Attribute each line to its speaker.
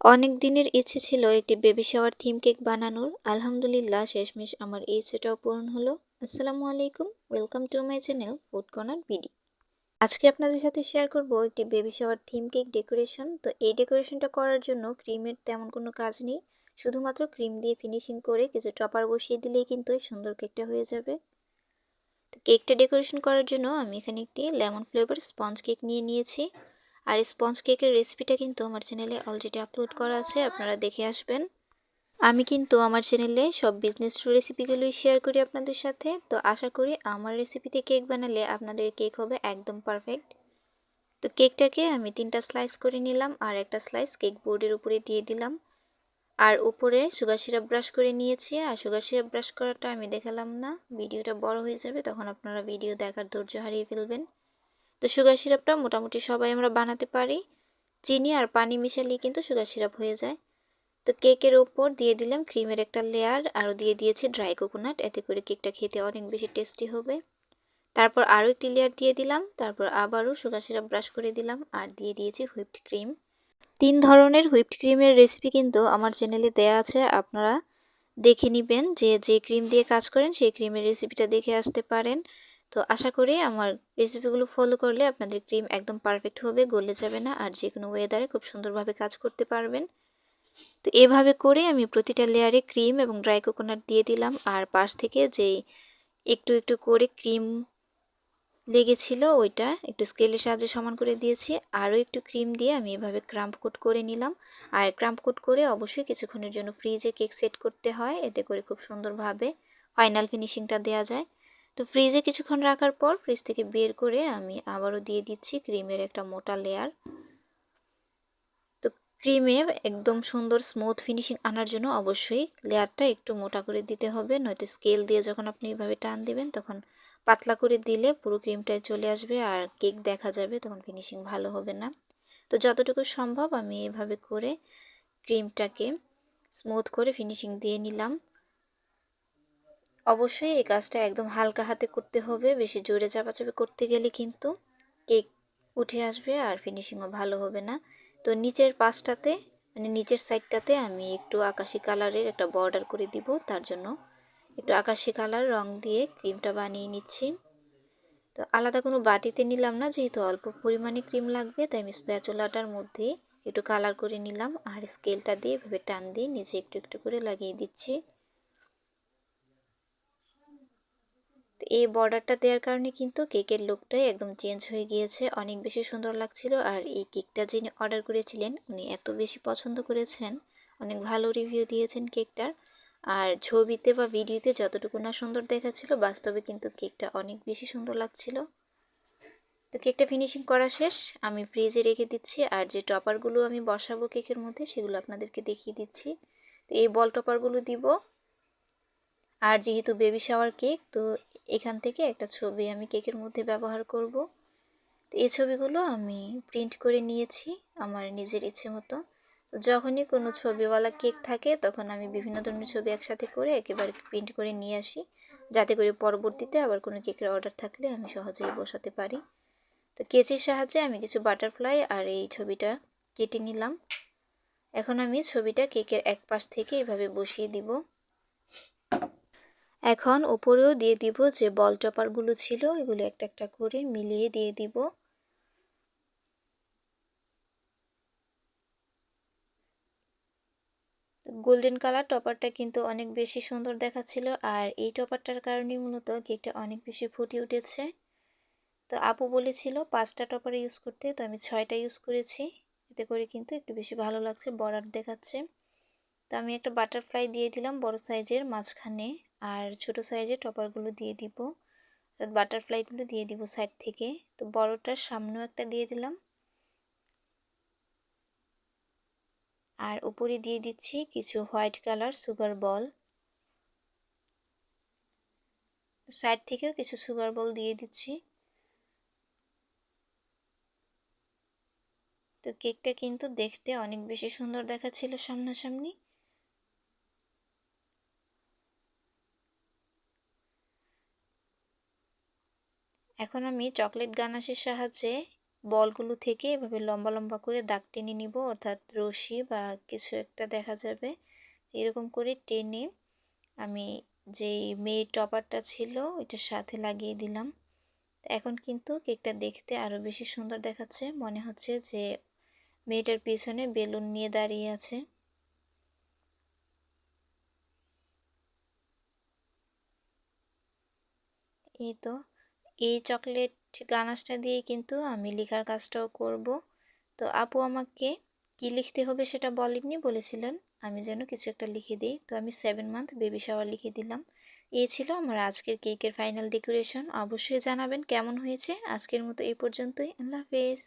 Speaker 1: অনেক দিনের ইচ্ছে ছিল একটি বেবি শাওয়ার থিম কেক বানানোর। আলহামদুলিল্লাহ, শেষমেশ আমার এই ইচ্ছেটাও পূরণ হলো। আসসালামু আলাইকুম welcome to my channel food corner BD আজকে আপনাদের সাথে শেয়ার করব একটি baby shower theme cake decoration তো এই ডেকোরেশনটা করার জন্য ক্রিমের তেমন কোনো কাজ নেই। শুধুমাত্র ক্রিম দিয়ে ফিনিশিং করে কিছু টপার বসিয়ে দিলেই কিন্তু এই সুন্দর কেকটা হয়ে যাবে। তো কেকটা ডেকোরেশন করার জন্য আমি এখানে একটি লেমন ফ্লেভার স্পঞ্জ কেক নিয়ে নিয়েছি। আর স্পঞ্জ কেকের রেসিপিটা কিন্তু আমার চ্যানেলে অলরেডি আপলোড করা আছে, আপনারা দেখে আসবেন। আমি কিন্তু আমার চ্যানেলে সব বিজনেস রেসিপিগুলোই শেয়ার করি আপনাদের সাথে, তো আশা করি আমার রেসিপিতে কেক বানালে আপনাদের কেক হবে একদম পারফেক্ট তো কেকটাকে আমি তিনটা স্লাইস করে নিলাম আর একটা স্লাইস কেক বোর্ডের উপরে দিয়ে দিলাম। আর উপরে সুগার সিরাপ ব্রাশ করে নিয়েছি, আর সুগার সিরাপ ব্রাশ করাটা আমি দেখালাম না, ভিডিওটা বড় হয়ে যাবে, তখন আপনারা ভিডিও দেখার ধৈর্য হারিয়ে ফেলবেন। তো সুগার সিরাপটা মোটামুটি সবাই আমরা বানাতে পারি। চিনি আর পানি মিশালেই কিন্তু সুগার সিরাপ হয়ে যায়। তো কেকের ওপর দিয়ে দিলাম ক্রিমের একটা লেয়ার, আরও দিয়ে দিয়েছি ড্রাই কোকোনাট, এতে করে কেকটা খেতে অনেক বেশি টেস্টি হবে। তারপর আরও একটি লেয়ার দিয়ে দিলাম, তারপর আবারও সুগার সিরাপ ব্রাশ করে দিলাম আর দিয়ে দিয়েছি হুইপড ক্রিম। তিন ধরনের হুইপড ক্রিমের রেসিপি কিন্তু আমার চ্যানেলে দেয়া আছে, আপনারা দেখে নেবেন যে যে ক্রিম দিয়ে কাজ করেন সেই ক্রিমের রেসিপিটা দেখে আসতে পারেন। তো আশা করি আমার রেসিপিগুলো ফলো করলে আপনাদের ক্রিম একদম পারফেক্ট হবে, গলে যাবে না আর যে কোনো ওয়েদারে খুব সুন্দরভাবে কাজ করতে পারবেন। তো এভাবে করে আমি প্রতিটা লেয়ারে ক্রিম এবং ড্রাই কোকোনাট দিয়ে দিলাম। আর পাশ থেকে যেই একটু একটু করে ক্রিম লেগেছিল ওইটা একটু স্কেলের সাহায্যে সমান করে দিয়েছি। আরও একটু ক্রিম দিয়ে আমি এভাবে ক্রাম্প কোট করে নিলাম। আর ক্রাম্প কোট করে অবশ্যই কিছুক্ষণের জন্য ফ্রিজে কেক সেট করতে হয়। এতে করে খুব সুন্দরভাবে ফাইনাল ফিনিশিংটা দেওয়া যায়। তো ফ্রিজে কিছুক্ষণ রাখার পর ফ্রিজ থেকে বের করে আমি আবারও দিয়ে দিচ্ছি ক্রিমের একটা মোটা লেয়ার তো ক্রিমে একদম সুন্দর স্মুথ ফিনিশিং আনার জন্য অবশ্যই লেয়ারটা একটু মোটা করে দিতে হবে, নয়তো স্কেল দিয়ে যখন আপনি এভাবে টান দিবেন তখন পাতলা করে দিলে পুরো ক্রিমটায় চলে আসবে আর কেক দেখা যাবে তখন ফিনিশিং ভালো হবে না। তো যতটুকু সম্ভব আমি এভাবে করে ক্রিমটাকে স্মুথ করে ফিনিশিং দিয়ে নিলাম। অবশ্যই এই কাজটা একদম হালকা হাতে করতে হবে, বেশি জোরে চাপাচাপি করতে গেলে কিন্তু কেক উঠে আসবে আর ফিনিশিংও ভালো হবে না। তো নিচের পাশটাতে মানে নিচের সাইডটাতে আমি একটু আকাশি কালারের একটা বর্ডার করে দিব, তার জন্য একটু আকাশি কালার, রং দিয়ে ক্রিমটা বানিয়ে নিচ্ছি। তো আলাদা কোনো বাটিতে নিলাম না, যেহেতু অল্প পরিমাণে ক্রিম লাগবে, তাই আমি স্প্যাচুলাটার মধ্যে একটু কালার করে নিলাম আর স্কেলটা দিয়ে এভাবে টান দিয়ে নিচে একটু একটু করে লাগিয়ে দিচ্ছি। এই বর্ডারটা দেওয়ার কারণে কিন্তু কেকের লুকটাই একদম চেঞ্জ হয়ে গিয়েছে। অনেক বেশি সুন্দর লাগছিল আর এই কেকটা যিনি অর্ডার করেছিলেন, উনি এত বেশি পছন্দ করেছেন। অনেক ভালো রিভিউ দিয়েছেন কেকটার আর ছবিতে বা ভিডিওতে যতটুকু না সুন্দর দেখাচ্ছিল, বাস্তবে কিন্তু কেকটা অনেক বেশি সুন্দর লাগছিল। তো কেকটা ফিনিশিং করা শেষ। আমি ফ্রিজে রেখে দিচ্ছি আর যে টপারগুলো আমি বসাবো কেকের মধ্যে, সেগুলো আপনাদেরকে দেখিয়ে দিচ্ছি। তো এই বল টপারগুলো দিব। আর যেহেতু বেবি শাওয়ার কেক তো এখান থেকে একটা ছবি আমি কেকের মধ্যে ব্যবহার করব। তো এই ছবিগুলো আমি প্রিন্ট করে নিয়েছি আমার নিজের ইচ্ছে মতো। যখনই কোনো ছবিওয়ালা কেক থাকে, তখন আমি বিভিন্ন ধরনের ছবি একসাথে করে একেবারে প্রিন্ট করে নিয়ে আসি। যাতে করে পরবর্তীতে আবার কোনো কেকের অর্ডার থাকলে আমি সহজেই বসাতে পারি। তো কেচির সাহায্যে আমি কিছু বাটারফ্লাই আর এই ছবিটা কেটে নিলাম। এখন আমি ছবিটা কেকের এক পাশ থেকে এভাবে বসিয়ে দিব। এখন ওপরেও দিয়ে দিব যে বল টপারগুলো ছিল, এগুলো একটা একটা করে মিলিয়ে দিয়ে দিব। গোল্ডেন কালার টপারটা কিন্তু অনেক বেশি সুন্দর দেখাচ্ছিল আর এই টপারটার কারণে মূলত কেকটা অনেক বেশি ফুটে উঠেছে। তো আপু বলেছিল পাঁচটা টপার ইউজ করতে, তো আমি ছয়টা ইউজ করেছি। এতে করে কিন্তু একটু বেশি ভালো লাগছে বর্ডার দেখাচ্ছে। তো আমি একটা বাটারফ্লাই দিয়ে দিলাম বড় সাইজের মাঝখানে। আর ছোট সাইজের টপারগুলো দিয়ে দিব। বাটারফ্লাইগুলো দিয়ে দিব সাইড থেকে। তো বড়টার সামনেও একটা দিয়ে দিলাম। আর উপরে দিয়ে দিচ্ছি কিছু white colour sugar ball side থেকেও কিছু সুগার বল দিয়ে দিচ্ছি। তো কেকটা কিন্তু দেখতে অনেক বেশি সুন্দর দেখাচ্ছিল সামনাসামনি। এখন আমি চকলেট গানাশের সাহায্যে বলগুলো থেকে এভাবে লম্বা লম্বা করে দাগ টেনে নিব, অর্থাৎ রশি বা কিছু একটা দেখা যাবে। এরকম করে টেনে আমি যেই মেয়ে টপারটা ছিল ওইটার সাথে লাগিয়ে দিলাম। এখন কিন্তু কেকটা দেখতে আরও বেশি সুন্দর দেখাচ্ছে। মনে হচ্ছে যে মেয়েটার পিছনে বেলুন নিয়ে দাঁড়িয়ে আছে। এই তো এই চকলেট গানাশটা দিয়ে কিন্তু আমি লেখার কাজটাও করব। তো আপু আমাকে কি লিখতে হবে সেটা বলেননি, বলেছিলেন আমি যেন কিছু একটা লিখে দিই। তো আমি সেভেন মান্থ বেবি শাওয়ার লিখে দিলাম। এই ছিল আমার আজকের কেকের ফাইনাল ডেকোরেশন অবশ্যই জানাবেন কেমন হয়েছে। আজকের মতো এই পর্যন্তই। আল্লাহ হাফেজ।